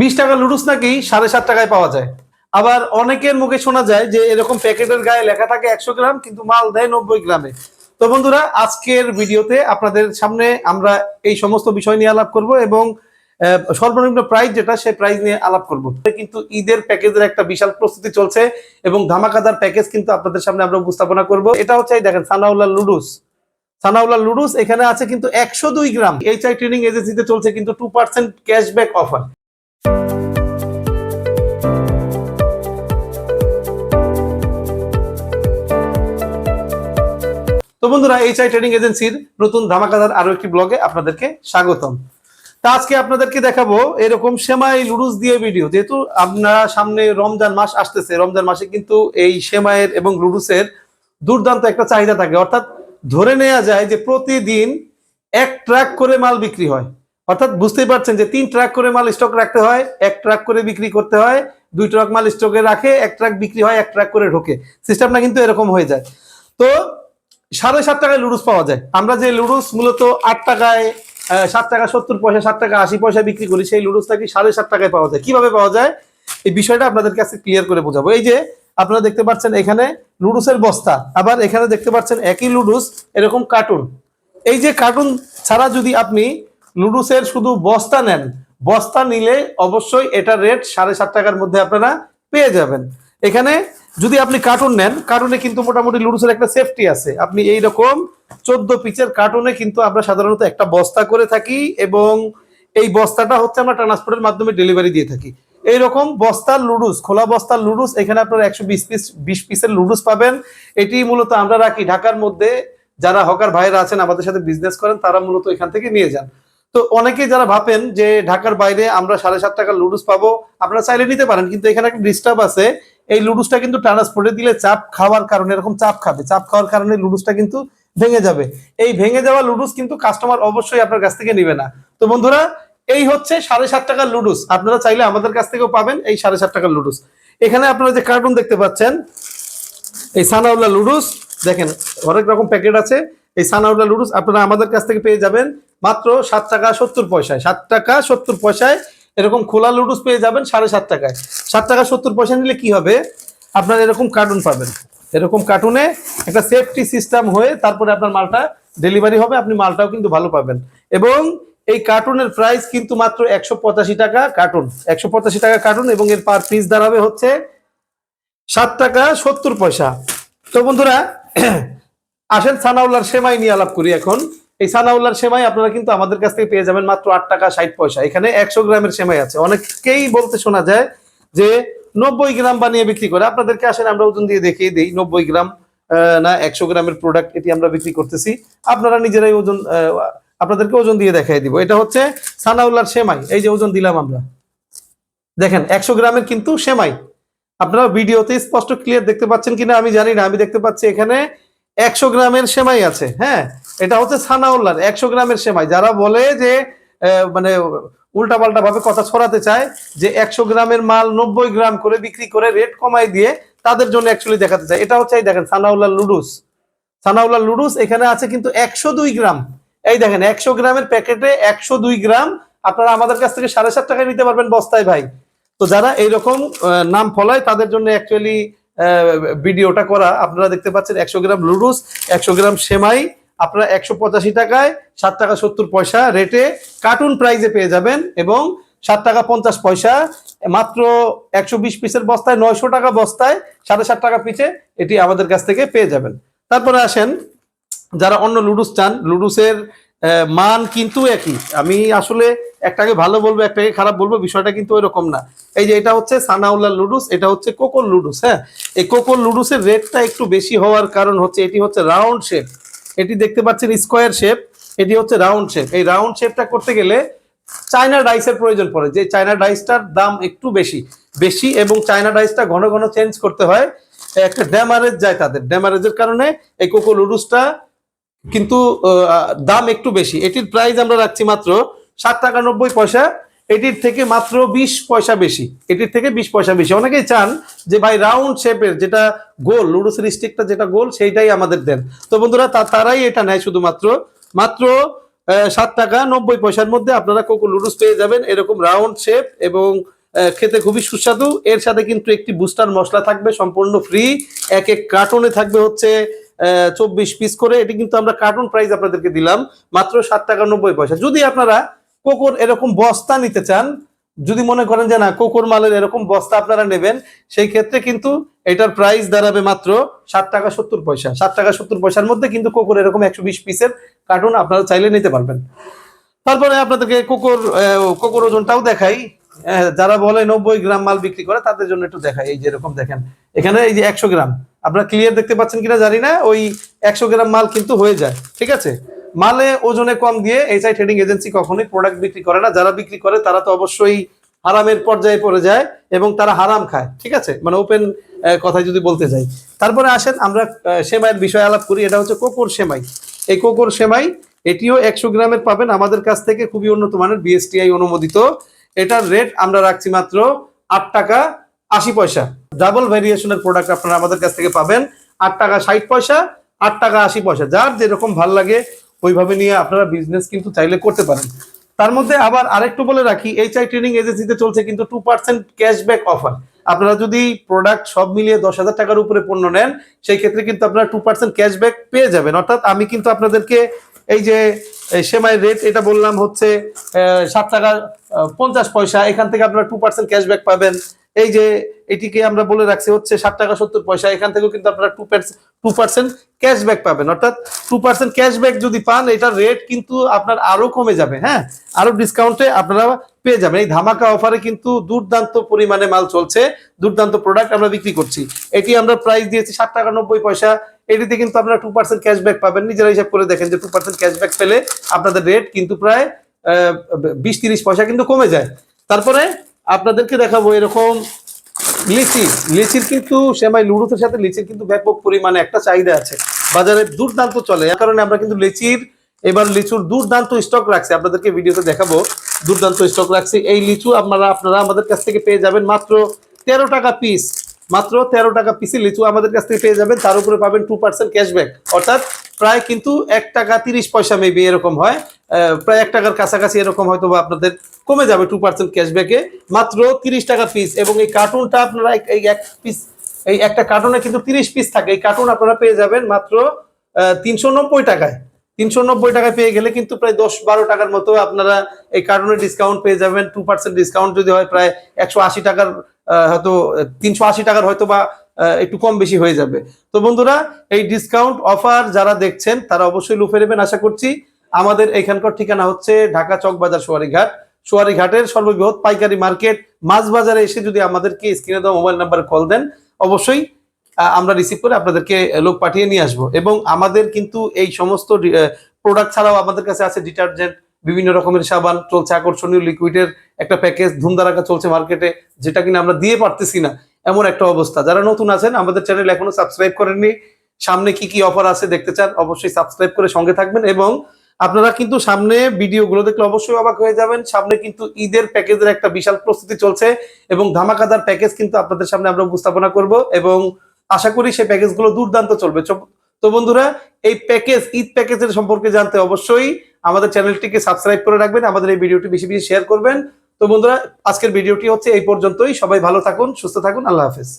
বিশ টাকা লুডুস নাকি সাড়ে সাত টাকায় পাওয়া যায়। আবার অনেকের মুখে শোনা যায় যে এরকম প্যাকেটের গায়ে লেখা থাকে একশো গ্রাম, কিন্তু মাল দেয় নব্বই গ্রামে। তো বন্ধুরা, আজকের ভিডিওতে আপনাদের সামনে আমরা এই সমস্ত বিষয় নিয়ে আলাপ করব এবং সর্বনিম্ন প্রাইস যেটা, সেই প্রাইস নিয়ে আলাপ করব। কিন্তু ঈদের প্যাকেজের একটা বিশাল প্রস্তুতি চলছে এবং ধামাকাদার প্যাকেজ কিন্তু আপনাদের সামনে আমরা উপস্থাপনা করব। এটা হচ্ছে দেখেন, সানাউল্লাহ লুডুস। সানাউল্লাহ লুডুস এখানে আছে কিন্তু একশো দুই গ্রাম। এইচআই ট্রেনিং এজেন্সিতে চলছে কিন্তু টু পার্সেন্ট ক্যাশব্যাক অফার তো বন্ধুরা এইচআই ট্রেডিং এজেন্সির নতুন ধামাকাদার আরও একটি ব্লগে আপনাদেরকে স্বাগতম। তা আজকে আপনাদেরকে দেখাবো এরকম সেমাই লুডুস দিয়ে ভিডিও যেহেতু আপনারা সামনে রমজান মাস আসতেছে, রমজান মাসে কিন্তু এই সেমাইয়ের এবং লুডুসের দুর্দান্ত একটা চাহিদা থাকে। অর্থাৎ ধরে নেওয়া যায় যে প্রতিদিন এক ট্রাক করে মাল বিক্রি হয়। অর্থাৎ বুঝতেই পারছেন যে তিন ট্রাক করে মাল স্টক রাখতে হয়, এক ট্রাক করে বিক্রি করতে হয়, দুই ট্রাক মাল স্টকে রাখে, এক ট্রাক বিক্রি হয়, এক ট্রাক করে ঢোকে। সিস্টেমটা কিন্তু এরকম হয়ে যায়। তো সাড়ে সাত টাকায় লুডুস পাওয়া যায়। আমরা যে লুডুস মূলত আট টাকায় সাত টাকা, সত্তর পয়সা, সাত টাকা, আশি পয়সা বিক্রি করি, সেই লুডুসটা কি সাড়ে সাত টাকায় পাওয়া যায়? কীভাবে পাওয়া যায়? এই বিষয়টা আপনাদের কাছে ক্লিয়ার করে বোঝাবো। এই যে আপনারা দেখতে পাচ্ছেন এখানে লুডুসের বস্তা, আবার এখানে দেখতে পাচ্ছেন একই লুডুস এরকম কার্টুন এই যে কার্টুন ছাড়া যদি আপনি লুডুসের শুধু বস্তা নেন। বস্তা নিলে অবশ্যই এটা রেট সাড়ে সাত টাকার মধ্যে আপনারা পেয়ে যাবেন। এখানে যদি আপনি কার্টুন নেন কার্টুনে কিন্তু মোটামুটি লুডুসের একটা সেফটি আছে। আপনি এই রকম চোদ্দ পিচের কার্টুনে কিন্তু আমরা সাধারণত একটা বস্তা করে থাকি এবং এই বস্তাটা হচ্ছে আমরা ট্রান্সপোর্টের মাধ্যমে ডেলিভারি দিয়ে থাকি। এইরকম বস্তার লুডুস খোলা বস্তার লুডুস এখানে আপনারা একশো বিশ পিস বিশ পিসের লুডুস পাবেন। এটি মূলত আমরা রাখি ঢাকার মধ্যে। যারা হকার ভাইরা আছেন, আমাদের সাথে বিজনেস করেন, তারা মূলত এখান থেকে নিয়ে যান। তো অনেকে যারা ভাবেন যে ঢাকার বাইরে আমরা সাড়ে সাত টাকার লুডুস পাবো, আপনারা চাইলে নিতে পারেন, কিন্তু এখানে একটা ডিস্টার্ব আছে। এই লুডুসটা কিন্তু ট্রান্সপোর্টে দিলে চাপ খাওয়ার কারণে, এরকম চাপ খাবে। চাপ খাওয়ার কারণে লুডুসটা কিন্তু ভেঙে যাবে। এই ভেঙে যাওয়া লুডুস কিন্তু কাস্টমার অবশ্যই আপনার কাছ থেকে নিবে না। তো বন্ধুরা, এই হচ্ছে সাড়ে সাত টাকার লুডুস আপনারা চাইলে আমাদের কাছ থেকেও পাবেন এই সাড়ে সাত টাকার লুডুস এখানে আপনারা যে কার্টুন দেখতে পাচ্ছেন, এই সানাউল্লাহ লুডুস দেখেন অনেক রকম প্যাকেট আছে। এই সানাউল্লাহ লুডুস আপনারা আমাদের কাছ থেকে পেয়ে যাবেন। মাত্র সাত টাকা সত্তর পয়সায়। সাত টাকা সত্তর পয়সায় এরকম খোলা লুডুস পেয়ে যাবেন সাড়ে সাত টাকায়। সাত টাকা সত্তর পয়সা নিলে কি হবে? আপনার এরকম কার্টুন পাবেন। এরকম কার্টুনে একটা সেফটি সিস্টেম হয়ে তারপরে আপনার মালটা ডেলিভারি হবে, আপনি মালটাও কিন্তু ভালো পাবেন। এবং এই কার্টুনের প্রাইস কিন্তু মাত্র একশো পঁচাশি টাকা কার্টুন একশো পঁচাশি টাকা কার্টুন এবং এর পার পিস দাঁড়াবে হচ্ছে সাত টাকা সত্তর পয়সা। তো বন্ধুরা, আসেন সানাউল্লার সেমাই নিয়ে আলাপ করি এখন। এই সানাউল্লার সেমাই আপনারা কিন্তু আমাদের কাছ থেকে পেয়ে যাবেন মাত্র আট টাকা ষাট পয়সা। এখানে একশো গ্রামের সেমাই আছে। অনেকেই বলতে শোনা যায় যে নব্বই গ্রাম বানিয়ে বিক্রি করে। আপনাদেরকে আসেন, আমরা ওজন দিয়ে দেখিয়ে দিই। নব্বই গ্রাম না, একশো গ্রামের প্রোডাক্ট এটি আমরা বিক্রি করতেছি। আপনারা নিজেরাই ওজন আপনাদেরকে ওজন দিয়ে দেখাই দিব। এটা হচ্ছে সানাউল্লার সেমাই। এই যে ওজন দিলাম আমরা। দেখেন, একশো গ্রামের কিন্তু সেমাই। আপনারা ভিডিওতে স্পষ্ট ক্লিয়ার দেখতে পাচ্ছেন কিনা আমি জানি না। আমি দেখতে পাচ্ছি এখানে একশো গ্রামের সেমাই আছে হ্যাঁ? এটা হচ্ছে সানাউল্লার একশো গ্রামের সেমাই। যারা বলে যে মানে উল্টাপাল্টা ভাবে কথা ছড়াতে চায় যে একশো গ্রামের মাল নব্বই গ্রাম করে বিক্রি করে রেট কমাই দিয়ে তাদের জন্য অ্যাকচুয়ালি দেখাতে চায়। এটা হচ্ছে, এই দেখেন সানাউল্লাহ লুডুস সানাউল্লাহ লুডুস এখানে আছে কিন্তু একশো দুই গ্রাম। এই দেখেন, একশো গ্রামের প্যাকেটে একশো দুই গ্রাম আপনারা আমাদের কাছ থেকে সাড়ে সাত টাকায় নিতে পারবেন বস্তায় ভাই। তো যারা এইরকম নাম ফলায় তাদের জন্য অ্যাকচুয়ালি ভিডিওটা করা, আপনারা দেখতে পাচ্ছেন একশো গ্রাম লুডুস, একশো গ্রাম সেমাই, আপনারা একশো পঁচাশি টাকায় সাত টাকা সত্তর পয়সা রেটে কার্টুন প্রাইজে পেয়ে যাবেন এবং সাত টাকা পঞ্চাশ পয়সা, মাত্র একশো বিশ পিসের বস্তায় নয়শো টাকা বস্তায় সাড়ে সাত টাকা পিছে এটি আমাদের কাছ থেকে পেয়ে যাবেন। তারপরে আসেন, যারা অন্য লুডুস চান, লুডুসের মান কিন্তু একই। আমি আসলে একটাকে ভালো বলব, একটাকে খারাপ বলব, বিষয়টা কিন্তু এরকম না। এই যে এটা হচ্ছে সানাউল্লাহ লুডুস, এটা হচ্ছে কোকোল লুডুস হ্যাঁ? এই কোকোল লুডুসের রেটটা একটু বেশি হওয়ার কারণ হচ্ছে এটি হচ্ছে রাউন্ড শেপ। এটি দেখতে পাচ্ছেন স্কোয়ার শেপ, এটি হচ্ছে রাউন্ড শেপ। এই রাউন্ড শেপটা করতে গেলে চায়না ডাইসের প্রয়োজন পড়ে, যে চায়না ডাইসটার দাম একটু বেশি। বেশি এবং চায়না ডাইসটা ঘন ঘন চেঞ্জ করতে হয়, একটা ড্যামারেজ যায় তাদের। ড্যামারেজের কারণে এই কোকো লুডুসটা কিন্তু দাম একটু বেশি। এটির প্রাইস আমরা রাখছি মাত্র ষাট টাকা নব্বই পয়সা, এটির থেকে মাত্র বিশ পয়সা বেশি। এটির থেকে বিশ পয়সা বেশি। অনেকেই চান যে ভাই রাউন্ড শেপের যেটা গোল, লুডুসের স্টিকটা যেটা গোল, সেইটাই আমাদের দেন। তো বন্ধুরা তারাই এটা নেয় শুধুমাত্র। মাত্র সাত টাকা নব্বই পয়সার মধ্যে আপনারা কোকো লুডুস পেয়ে যাবেন। এরকম রাউন্ড শেপ এবং খেতে খুবই সুস্বাদু। এর সাথে কিন্তু একটি বুস্টার মশলা থাকবে, সম্পূর্ণ ফ্রি এক এক কার্টনে থাকবে হচ্ছে চব্বিশ পিস করে। এটি কিন্তু আমরা কার্টুন প্রাইস আপনাদেরকে দিলাম, মাত্র সাত টাকা নব্বই পয়সা। যদি আপনারা কোকোর এরকম বস্তা নিতে চান, যদি মনে করেন যে না, কোকোর মালের এরকম বস্তা আপনারা নেবেন, সেই ক্ষেত্রে কিন্তু এটার প্রাইস দাঁড়াবে মাত্র সাত টাকা সত্তর পয়সা। সাত টাকা সত্তর পয়সার মধ্যে কিন্তু কোকোর এরকম একশো বিশ পিসের কার্টুন আপনারা চাইলে নিতে পারবেন। তারপরে আপনাদেরকে কোকোর কোকোর ওজনটাও দেখাই। যারা বলে নব্বই গ্রাম মাল বিক্রি করে, তাদের জন্য একটু দেখাই, এই যে এরকম দেখেন। এখানে এই যে একশো গ্রাম। আপনারা ক্লিয়ার দেখতে পাচ্ছেন কিনা জানি না, ওই একশো গ্রাম মাল কিন্তু হয়ে যায়, ঠিক আছে? মালে ওজনে কম দিয়ে এইচআই ট্রেডিং এজেন্সি কখনোই প্রোডাক্ট বিক্রি করে না। যারা বিক্রি করে, তারা তো অবশ্যই হারামের পর্যায়ে পড়ে যায় এবং তারা হারাম খায়। ঠিক আছে? মানে ওপেন কথায় যদি বলতে যাই। তারপরে আসেন, আমরা সেমাইয়ের বিষয়ে আলাপ করি। এটা হচ্ছে কোকোর সেমাই। এই কোকোর সেমাই, এটিও একশো গ্রামের পাবেন। আমাদের কাছ থেকে খুবই উন্নত মানের বিএসটিআই অনুমোদিত। এটার রেট আমরা রাখছি মাত্র আট টাকা আশি পয়সা। ডাবল ভ্যারিয়েশনের প্রোডাক্ট আপনারা আমাদের কাছ থেকে পাবেন। আট টাকা ষাট পয়সা, আট টাকা আশি পয়সা। যার যেরকম ভালো লাগে ওইভাবে নিয়ে আপনারা বিজনেস কিন্তু চাইলে করতে পারেন। তার মধ্যে আবার আরেকটু বলে রাখি এইচআই ট্রেনিং এজেন্সিতে চলছে কিন্তু টু পার্সেন্ট ক্যাশব্যাক অফার আপনারা যদি প্রোডাক্ট সব মিলিয়ে দশ হাজার টাকার উপরে পণ্য নেন, সেই ক্ষেত্রে কিন্তু আপনারা টু পার্সেন্ট ক্যাশব্যাক পেয়ে যাবেন। অর্থাৎ আমি কিন্তু আপনাদেরকে এই যে সেমাই রেট এটা বললাম হচ্ছে সাত টাকা পঞ্চাশ পয়সা, এখান থেকে আপনারা টু পার্সেন্ট ক্যাশব্যাক পাবেন। এই যে এটিকে আমরা বলে রাখছি হচ্ছে ষাট টাকা সত্তর পয়সা। এখান থেকেও কিন্তু আপনারা টু টু পার্সেন্ট ক্যাশব্যাক পাবেন। অর্থাৎ টু পার্সেন্ট ক্যাশব্যাক যদি পান, এটার রেট কিন্তু আপনার আরও কমে যাবে হ্যাঁ? আরও ডিসকাউন্টে আপনারা পেয়ে যাবেন। এই ধামাকা অফারে কিন্তু দুর্দান্ত পরিমাণে মাল চলছে, দুর্দান্ত প্রোডাক্ট আমরা বিক্রি করছি। এটি আমরা প্রাইস দিয়েছি সাত টাকা নব্বই পয়সা। এটিতে কিন্তু আপনারা টু পার্সেন্ট ক্যাশব্যাক পাবেন। নিজেরা হিসাব করে দেখেন যে টু পার্সেন্ট ক্যাশব্যাক পেলে আপনাদের রেট কিন্তু প্রায় বিশ তিরিশ পয়সা কিন্তু কমে যায়। তারপরে আপনাদেরকে দেখাবো এরকম লিচি। লিচির কিন্তু সেমাই লুডুতের সাথে লিচির কিন্তু ব্যাপক পরিমাণে একটা চাহিদা আছে। বাজারে দুর্দান্ত চলে। এর কারণে আমরা কিন্তু লিচির, এবার লিচুর দুর্দান্ত স্টক রাখছি। আপনাদেরকে ভিডিওতে দেখাবো। দুর্দান্ত স্টক রাখছি। এই লিচু আপনারা আপনারা আমাদের কাছ থেকে পেয়ে যাবেন মাত্র তেরো টাকা পিস মাত্র তেরো টাকা পিসি লিচু আমাদের কাছ থেকে পেয়ে যাবেন। তার উপরে পাবেন টু পার্সেন্ট ক্যাশব্যাক অর্থাৎ প্রায় কিন্তু এক টাকা তিরিশ পয়সা মেবি এরকম হয়। প্রায় এক টাকার কাছাকাছি এরকম হয়তো বা আপনাদের কমে যাবে টু পার্সেন্ট ক্যাশব্যাকে মাত্র তিরিশ টাকা পিস এবং এই কার্টুনটা আপনারা এই এক পিস এই একটা কার্টুনে কিন্তু তিরিশ পিস থাকে। এই কার্টুন আপনারা পেয়ে যাবেন মাত্র তিনশো নব্বই টাকায়। তিনশো নব্বই টাকায় পেয়ে গেলে কিন্তু প্রায় দশ বারো টাকার মতো আপনারা এই কার্টুনের ডিসকাউন্ট পেয়ে যাবেন। টু পার্সেন্ট ডিসকাউন্ট যদি হয় প্রায় একশো আশি টাকার হয়তো তিনশো আশি টাকার হয়তো বা একটু কম বেশি হয়ে যাবে। তো বন্ধুরা, এই ডিসকাউন্ট অফার যারা দেখছেন, তারা অবশ্যই লুফে নেবেন আশা করছি। আমাদের এখানকার ঠিকানা হচ্ছে ঢাকা চকবাজার সোয়ারিঘাট। সোয়ারিঘাটের সর্ববৃহৎ পাইকারি মার্কেট মাছ বাজারে এসে যদি আমাদেরকে স্ক্রিনে দেওয়া মোবাইল নাম্বারে কল দেন, অবশ্যই আমরা রিসিভ করে আপনাদেরকে লোক পাঠিয়ে নিয়ে আসব। এবং আমাদের কিন্তু এই সমস্ত প্রোডাক্ট ছাড়াও আমাদের কাছে আছে ডিটারজেন্ট বিভিন্ন রকমের সাবান চলছে, আকর্ষণীয় লিকুইডের একটা প্যাকেজ ধুমধারাকা চলছে মার্কেটে যেটা কিনা আমরা দিয়ে পারতেছি না। এমন একটা অবস্থা। যারা নতুন আছেন, আমাদের চ্যানেল এখনও সাবস্ক্রাইব করেননি, সামনে কি কি অফার আছে দেখতে চান, অবশ্যই সাবস্ক্রাইব করে সঙ্গে থাকবেন এবং আপনারা কিন্তু সামনে ভিডিওগুলো দেখলে অবশ্যই অবাক হয়ে যাবেন। সামনে কিন্তু ঈদের প্যাকেজের একটা বিশাল প্রস্তুতি চলছে এবং ধামাকাদার প্যাকেজ কিন্তু আপনাদের সামনে আমরা উপস্থাপনা করব এবং আশা করি সেই প্যাকেজগুলো দুর্দান্ত চলবে। তো বন্ধুরা, এই প্যাকেজ ঈদ প্যাকেজের সম্পর্কে জানতে অবশ্যই আমাদের চ্যানেলটিকে সাবস্ক্রাইব করে রাখবেন, আমাদের এই ভিডিওটি বেশি বেশি শেয়ার করবেন। তো বন্ধুরা, আজকের ভিডিওটি হচ্ছে এই পর্যন্তই। সবাই ভালো থাকুন, সুস্থ থাকুন, আল্লাহ হাফেজ।